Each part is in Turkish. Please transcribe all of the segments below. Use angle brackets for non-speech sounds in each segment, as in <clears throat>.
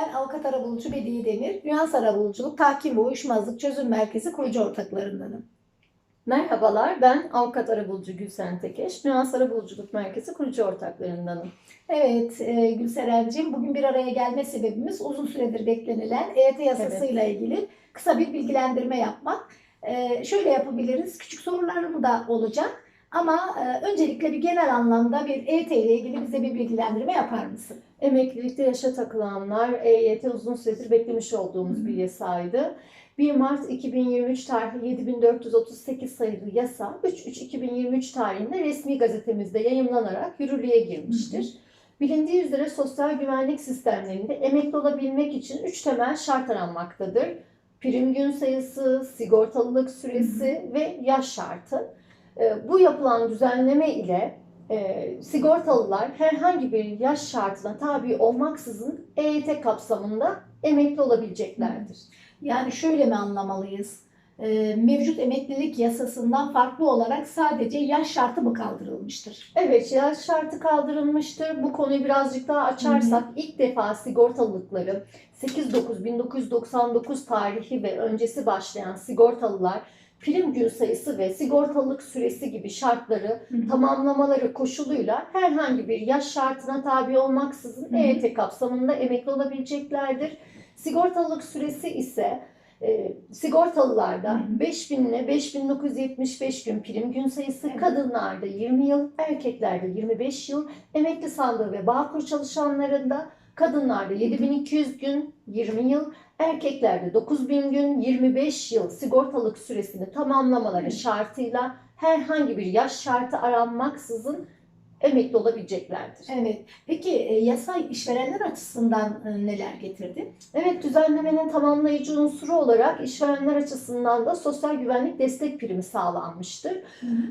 Ben avukat arabulucu Bediye Demir, Nüans Arabuluculuk, Tahkim ve Uyuşmazlık Çözüm Merkezi kurucu ortaklarındanım. Merhabalar, ben avukat arabulucu Gülsen Tekeş, Nüans Arabuluculuk Merkezi kurucu ortaklarındanım. Evet e, Gülseren'cim bugün bir araya gelme sebebimiz uzun süredir beklenilen EYT yasasıyla ilgili kısa bir bilgilendirme yapmak. E, şöyle yapabiliriz, küçük sorularım da olacak ama e, öncelikle bir genel anlamda bir EYT ile ilgili bize bir bilgilendirme yapar mısın? Emeklilikte yaşa takılanlar EYT uzun süredir beklemiş olduğumuz bir yasaydı. 1 Mart 2023 tarihli 7438 sayılı yasa 3-3-2023 tarihinde resmi gazetemizde yayımlanarak yürürlüğe girmiştir. Bilindiği üzere sosyal güvenlik sistemlerinde emekli olabilmek için 3 temel şart aranmaktadır. Prim gün sayısı, sigortalılık süresi ve yaş şartı. Ee, Bu yapılan düzenleme ile e, sigortalılar herhangi bir yaş şartına tabi olmaksızın EYT kapsamında emekli olabileceklerdir. Yani şöyle mi anlamalıyız? E, mevcut emeklilik yasasından farklı olarak sadece yaş şartı mı kaldırılmıştır? Evet, yaş şartı kaldırılmıştır. Bu konuyu birazcık daha açarsak ilk defa sigortalılıkları 8-9-1999 tarihi ve öncesi başlayan sigortalılar prim gün sayısı ve sigortalılık süresi gibi şartları tamamlamaları koşuluyla herhangi bir yaş şartına tabi olmaksızın Hı hı. EYT kapsamında emekli olabileceklerdir. Sigortalılık süresi ise e, sigortalılarda Hı hı. 5000 ile 5975 gün prim gün sayısı, Evet. kadınlarda 20 yıl, erkeklerde 25 yıl, emekli sandığı ve bağkur çalışanlarında kadınlarda 7200 gün 20 yıl, erkeklerde 9000 gün 25 yıl sigortalık süresini tamamlamaları şartıyla herhangi bir yaş şartı aranmaksızın emekli olabileceklerdir. Evet. Peki e, yasa işverenler açısından e, neler getirdi? Evet düzenlemenin tamamlayıcı unsuru olarak işverenler açısından da sosyal güvenlik destek primi sağlanmıştır.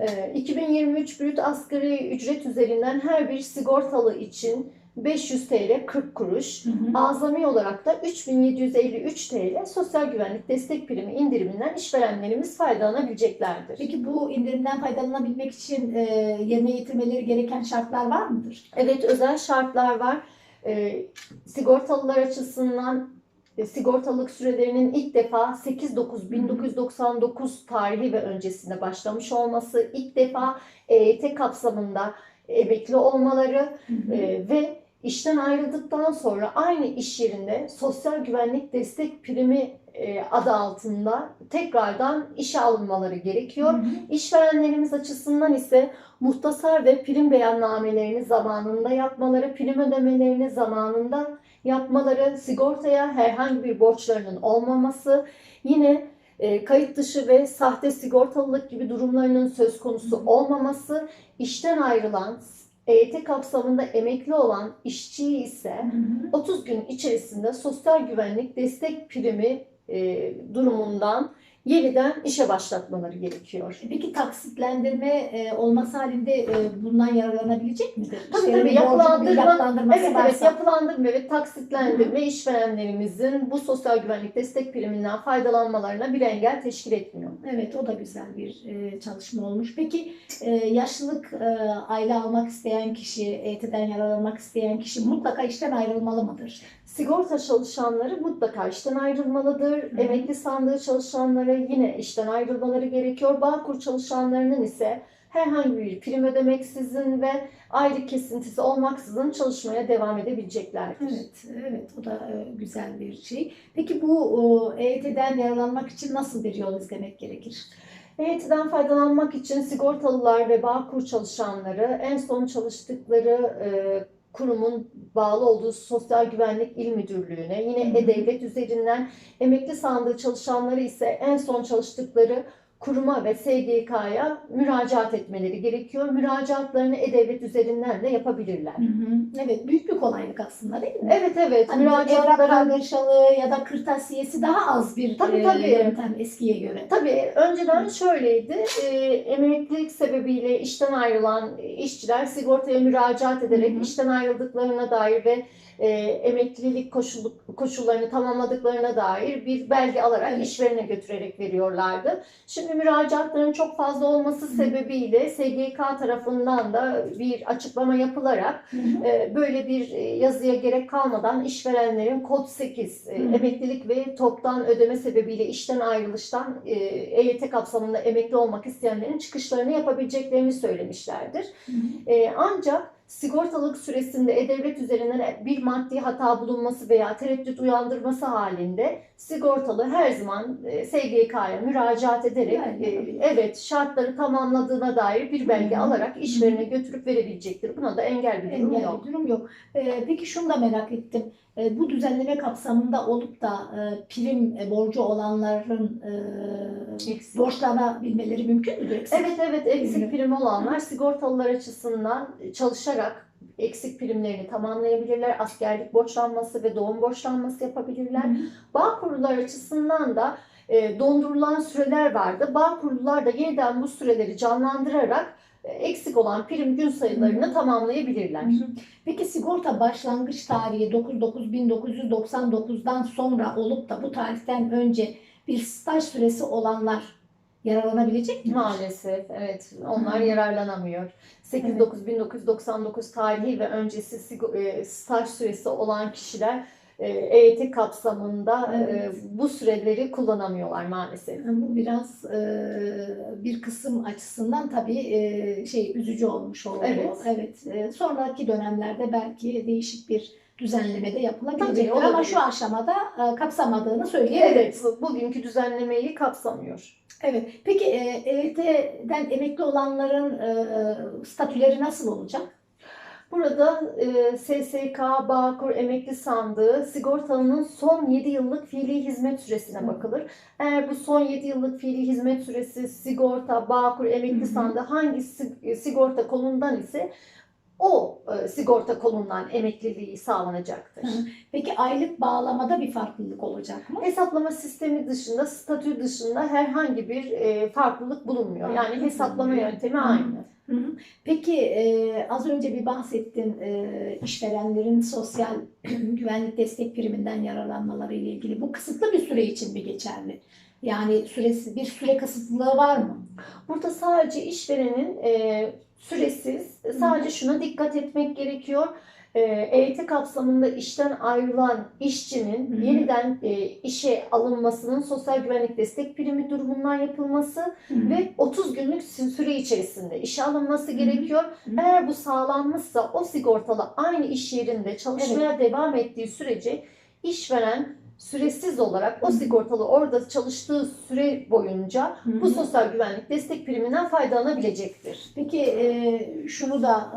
Ee, 2023 brüt asgari ücret üzerinden her bir sigortalı için 500 TL 40 kuruş, azami olarak da 3753 TL sosyal güvenlik destek primi indiriminden işverenlerimiz faydalanabileceklerdir. Peki bu indirimden faydalanabilmek için e, yerine getirmeleri gereken şartlar var mıdır? Evet özel şartlar var. Ee, sigortalılar açısından e, sigortalık sürelerinin ilk defa 8-9-1999 tarihi ve öncesinde başlamış olması, ilk defa EYT kapsamında emekli olmaları e, ve işten ayrıldıktan sonra aynı iş yerinde sosyal güvenlik destek primi e, adı altında tekrardan işe alınmaları gerekiyor. İşverenlerimiz açısından ise muhtasar ve prim beyannamelerini zamanında yapmaları, prim ödemelerini zamanında yapmaları, sigortaya herhangi bir borçlarının olmaması, yine e, kayıt dışı ve sahte sigortalılık gibi durumlarının söz konusu Hı hı. olmaması, işten ayrılan, EYT kapsamında emekli olan işçiyi ise 30 gün içerisinde sosyal güvenlik destek primi e, durumundan yeniden işe başlatmaları gerekiyor. Peki taksitlendirme e, olması halinde e, bundan yararlanabilecek midir? Tabii İşlerin tabii yapılandırma, evet evet yapılandırma ve taksitlendirme işverenlerimizin bu sosyal güvenlik destek priminden faydalanmalarına bir engel teşkil etmiyor. Evet o da güzel bir e, çalışma olmuş. Peki e, yaşlılık e, aile almak isteyen kişi, EYT'den yararlanmak isteyen kişi mutlaka işten ayrılmalı mıdır? Sigorta çalışanları mutlaka işten ayrılmalıdır. Hı. Emekli sandığı çalışanları yine işten ayrılmaları gerekiyor. Bağkur çalışanlarının ise herhangi bir prim ödemeksizin ve aylık kesintisi olmaksızın çalışmaya devam edebileceklerdir. Evet, evet o da e, güzel bir şey. Peki bu EYT'den yararlanmak için nasıl bir yol izlemek gerekir? EYT'den faydalanmak için sigortalılar ve Bağkur çalışanları en son çalıştıkları e, kurumun bağlı olduğu Sosyal Güvenlik İl Müdürlüğü'ne, yine. E-Devlet üzerinden emekli sandığı çalışanları ise en son çalıştıkları kuruma ve SGK'ya müracaat etmeleri gerekiyor. Müracaatlarını E-Devlet üzerinden de yapabilirler. Evet, büyük bir kolaylık aslında değil mi? Evet evet Hani evrak müracaatların kargaşalığı ya da kırtasiyesi daha az bir Tabii, e, tabii. yöntem eskiye göre. Tabii önceden şöyleydi. E, emeklilik sebebiyle işten ayrılan işçiler sigortaya müracaat ederek Hı hı. işten ayrıldıklarına dair ve e, emeklilik koşulu, koşullarını tamamladıklarına dair bir belge alarak Evet. işverene götürerek veriyorlardı. Şimdi müracaatların çok fazla olması sebebiyle SGK tarafından da bir açıklama yapılarak e, böyle bir e, yazıya gerek kalmadan işverenlerin kod 8 e, emeklilik ve toptan ödeme sebebiyle işten ayrılıştan EYT kapsamında emekli olmak isteyenlerin çıkışlarını yapabileceklerini söylemişlerdir. Ancak sigortalık süresinde e-devlet üzerinden bir maddi hata bulunması veya tereddüt uyandırması halinde sigortalı her zaman e, SGK'ya müracaat ederek Yani. e, evet şartları tamamladığına dair bir belge Hı. alarak işverene götürüp verebilecektir. Buna da engel bir durum Engel yok. bir durum yok. Ee, peki şunu da merak ettim. Ee, bu düzenleme kapsamında olup da e, prim e, borcu olanların e, Eksik. borçlanabilmeleri mümkün müdür? Eksik. Evet evet eksik Prim. olanlar sigortalılar açısından çalışarak eksik primlerini tamamlayabilirler. Askerlik borçlanması ve doğum borçlanması yapabilirler. Hı. Bağ kurullar açısından da e, dondurulan süreler vardı. Bağ kurullar da yeniden bu süreleri canlandırarak e, eksik olan prim gün sayılarını tamamlayabilirler. Hı hı. Peki sigorta başlangıç tarihi 9-9-1999'dan sonra olup da bu tarihten önce bir staj süresi olanlar yararlanabilecek mi? Maalesef evet onlar Hı. yararlanamıyor. 8-9-1999 tarihi ve öncesi e, staj süresi olan kişiler e, EYT kapsamında e, Evet. bu süreleri kullanamıyorlar maalesef. Bu biraz e, bir kısım açısından tabii e, şey üzücü olmuş oldu. Evet. Evet. Sonraki dönemlerde belki değişik bir düzenleme de yapılabilecek. Ama olabilir. şu aşamada kapsamadığını söyleyebiliriz. Evet, bu- bugünkü düzenlemeyi kapsamıyor. Evet. Peki EYT'den emekli olanların statüleri nasıl olacak? Burada e, SSK, Bağkur, Emekli Sandığı sigortalının son 7 yıllık fiili hizmet süresine bakılır. Eğer bu son 7 yıllık fiili hizmet süresi sigorta, Bağkur, Emekli. Sandığı hangi sig- sigorta kolundan ise o e, sigorta kolundan emekliliği sağlanacaktır. Hı. Peki aylık bağlamada bir farklılık olacak mı? Hesaplama sistemi dışında, statü dışında herhangi bir e, farklılık bulunmuyor. Yani hesaplama yöntemi aynı. Hı hı. Peki e, az önce bir bahsettin e, işverenlerin sosyal <clears throat> güvenlik destek priminden yararlanmaları ile ilgili. Bu kısıtlı bir süre için mi geçerli? Yani süresi bir süre kısıtlılığı var mı? Burada sadece işverenin e, süresiz, sadece şuna dikkat etmek gerekiyor. EYT kapsamında işten ayrılan işçinin Hı hı. yeniden e, işe alınmasının sosyal güvenlik destek primi durumundan yapılması ve 30 günlük sü- süre içerisinde işe alınması hı. gerekiyor. Hı. Eğer bu sağlanmışsa o sigortalı aynı iş yerinde çalışmaya devam ettiği sürece işveren süresiz olarak o sigortalı orada çalıştığı süre boyunca bu sosyal güvenlik destek priminden faydalanabilecektir. Peki e, şunu da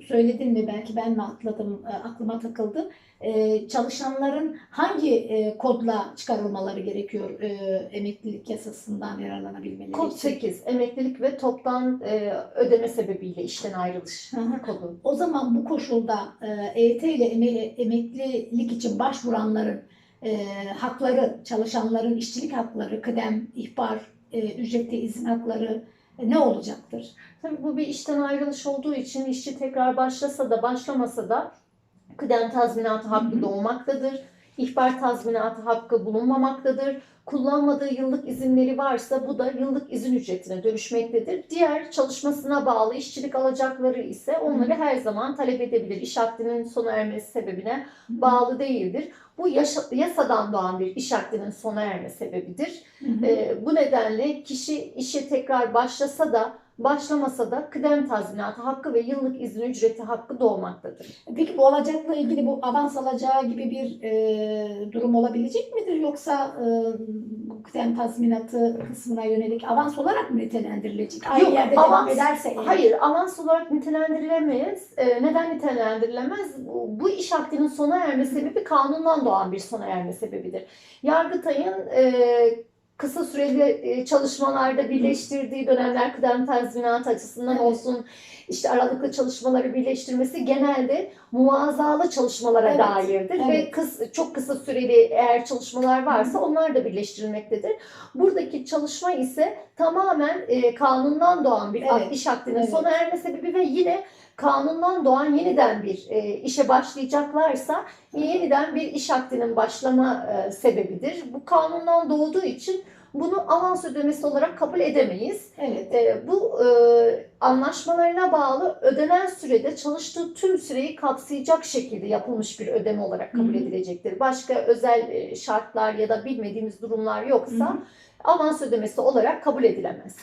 e, söyledin mi belki ben mi atladım e, aklıma takıldı. E, çalışanların hangi e, kodla çıkarılmaları gerekiyor e, emeklilik yasasından yararlanabilmeleri Kod için? 8 emeklilik ve toptan e, ödeme sebebiyle işten ayrılış kodu. O zaman bu koşulda e, EYT ile eme- emeklilik için başvuranların e, hakları, çalışanların işçilik hakları, kıdem, ihbar, e, ücretli izin hakları e, ne olacaktır? Tabii bu bir işten ayrılış olduğu için işçi tekrar başlasa da başlamasa da kıdem tazminatı hakkı Hı hı. İhbar tazminatı hakkı bulunmamaktadır. Kullanmadığı yıllık izinleri varsa bu da yıllık izin ücretine dönüşmektedir. Diğer çalışmasına bağlı işçilik alacakları ise onları her zaman talep edebilir. İş akdinin sona ermesi sebebine bağlı değildir. Bu yasadan doğan bir iş akdinin sona erme sebebidir. Hı hı. Ee, bu nedenle kişi işe tekrar başlasa da başlamasa da kıdem tazminatı hakkı ve yıllık izin ücreti hakkı doğmaktadır. Peki bu alacakla ilgili bu avans alacağı gibi bir e, durum olabilecek midir? Yoksa e, bu kıdem tazminatı kısmına yönelik avans olarak mı nitelendirilecek? Aynı Yok, yerde devam avans- ederse eğer. Hayır, avans olarak nitelendirilemeyiz. Ee, neden nitelendirilemez? Bu, bu iş akdinin sona erme sebebi kanundan doğan bir sona erme sebebidir. Yargıtay'ın e, kısa süreli e, çalışmalarda birleştirdiği dönemler kıdem tazminatı açısından Evet. olsun, işte aralıklı çalışmaları birleştirmesi genelde muazzalı çalışmalara Evet, dairdir ve evet. kıs, çok kısa süreli eğer çalışmalar varsa onlar da birleştirilmektedir. Buradaki çalışma ise tamamen e, kanundan doğan bir Evet, iş akdinin evet. sona erme sebebi ve yine kanundan doğan yeniden bir e, işe başlayacaklarsa yeniden bir iş akdinin başlama e, sebebidir. Bu kanundan doğduğu için bunu avans ödemesi olarak kabul edemeyiz. Evet. E, bu e, anlaşmalarına bağlı ödenen sürede çalıştığı tüm süreyi kapsayacak şekilde yapılmış bir ödeme olarak kabul Hı hı. edilecektir. Başka özel e, şartlar ya da bilmediğimiz durumlar yoksa Hı hı. avans ödemesi olarak kabul edilemez.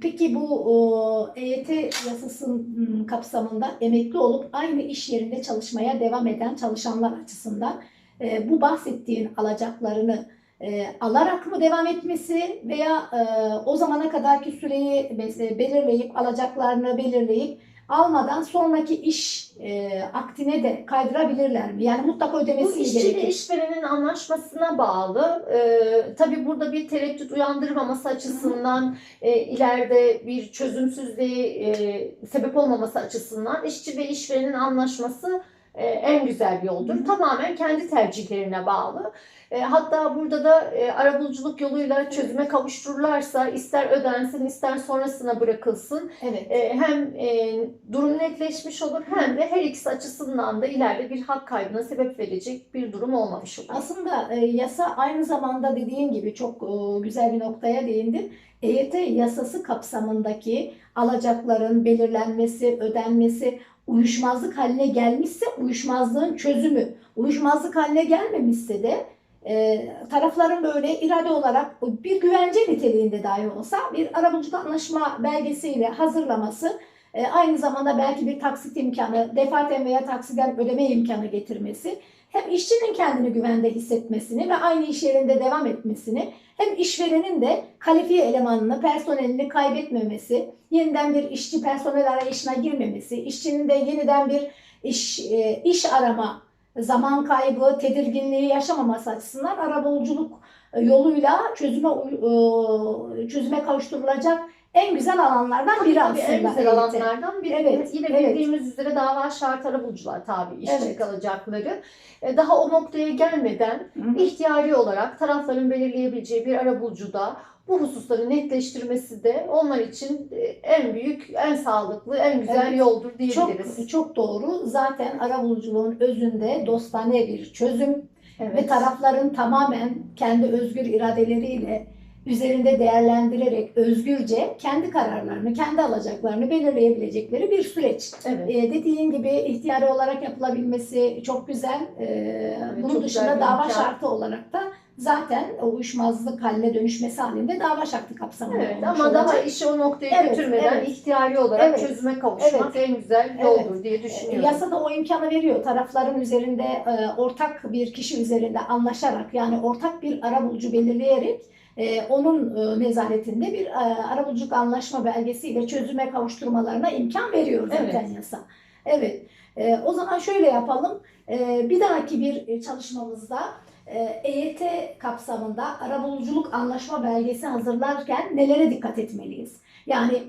Peki bu EYT yasasının kapsamında emekli olup aynı iş yerinde çalışmaya devam eden çalışanlar açısından e, bu bahsettiğin alacaklarını e, alarak mı devam etmesi veya e, o zamana kadarki süreyi be- belirleyip alacaklarını belirleyip almadan sonraki iş e, aktine de kaydırabilirler mi? Yani mutlaka Bu ödemesi mi işçi ve gerekir? işverenin anlaşmasına bağlı. Ee, tabii burada bir tereddüt uyandırmaması açısından, e, ileride bir çözümsüzlüğe e, sebep olmaması açısından işçi ve işverenin anlaşması e, en güzel yoldur. Hı. Tamamen kendi tercihlerine bağlı. E, hatta burada da e, arabuluculuk yoluyla çözüme kavuştururlarsa ister ödensin ister sonrasına bırakılsın Evet. e, hem e, durum netleşmiş olur hem de her ikisi açısından da ileride bir hak kaybına sebep verecek bir durum olmamış olur. Aslında e, yasa aynı zamanda dediğin gibi çok e, güzel bir noktaya değindin. EYT yasası kapsamındaki alacakların belirlenmesi, ödenmesi uyuşmazlık haline gelmişse uyuşmazlığın çözümü, uyuşmazlık haline gelmemişse de e, tarafların böyle irade olarak bir güvence niteliğinde dahi olsa bir arabuluculuk anlaşma belgesiyle hazırlaması e, aynı zamanda belki bir taksit imkanı, defaten veya taksiden ödeme imkanı getirmesi hem işçinin kendini güvende hissetmesini ve aynı iş yerinde devam etmesini hem işverenin de kalifiye elemanını, personelini kaybetmemesi, yeniden bir işçi personel arayışına girmemesi, işçinin de yeniden bir iş e, iş arama, zaman kaybı, tedirginliği yaşamaması açısından arabuluculuk e, yoluyla çözüme e, çözüme kavuşturulacak en güzel alanlardan biri Tabii aslında. en güzel EYT. alanlardan biri. Evet, Yine evet. bildiğimiz üzere dava şart arabulucular tabi işçi Evet. kalacakları. E, Daha o noktaya gelmeden Hı hı. ihtiyari olarak tarafların belirleyebileceği bir arabulucuda bu hususları netleştirmesi de onlar için e, en büyük, en sağlıklı, en güzel Evet. yoldur diyebiliriz. Çok çok doğru. Zaten arabuluculuğun özünde dostane bir çözüm evet. ve tarafların tamamen kendi özgür iradeleriyle üzerinde değerlendirerek özgürce kendi kararlarını, kendi alacaklarını belirleyebilecekleri bir süreç. Evet. Ee, dediğin gibi ihtiyari olarak yapılabilmesi çok güzel. Ee, bunun çok dışında dava imkan. şartı olarak da zaten o uyuşmazlık haline dönüşmesi halinde dava şartı kapsamında Evet ama daha olacak. işi o noktaya Evet, götürmeden evet. ihtiyari olarak Evet. çözüme kavuşmak en güzel yoldur diye düşünüyorum. Yasada o imkanı veriyor. Tarafların üzerinde e, ortak bir kişi üzerinde anlaşarak yani ortak bir arabulucu belirleyerek e, onun e, nezaretinde bir e, arabuluculuk anlaşma belgesiyle çözüme kavuşturmalarına imkan veriyor zaten Evet. yasa. Evet. E, o zaman şöyle yapalım. E, bir dahaki bir çalışmamızda e, EYT kapsamında arabuluculuk anlaşma belgesi hazırlarken nelere dikkat etmeliyiz? Yani e,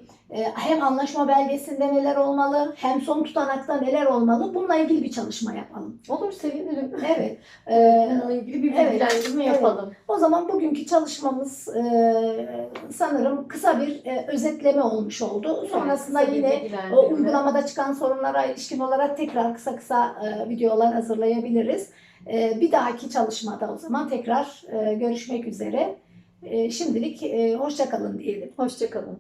hem anlaşma belgesinde neler olmalı, hem son tutanakta neler olmalı? Bununla ilgili bir çalışma yapalım. Olur sevinirim. Evet. <laughs> E, ilgili bir Evet, bilgilendirme evet. yapalım. o zaman bugünkü çalışmamız e, sanırım kısa bir e, özetleme olmuş oldu. Sonrasında Evet, yine o bilgilendirme. uygulamada çıkan sorunlara ilişkin olarak tekrar kısa kısa e, videolar hazırlayabiliriz. E, bir dahaki çalışmada o zaman tekrar e, görüşmek üzere. E, şimdilik e, hoşça kalın diyelim. Hoşçakalın.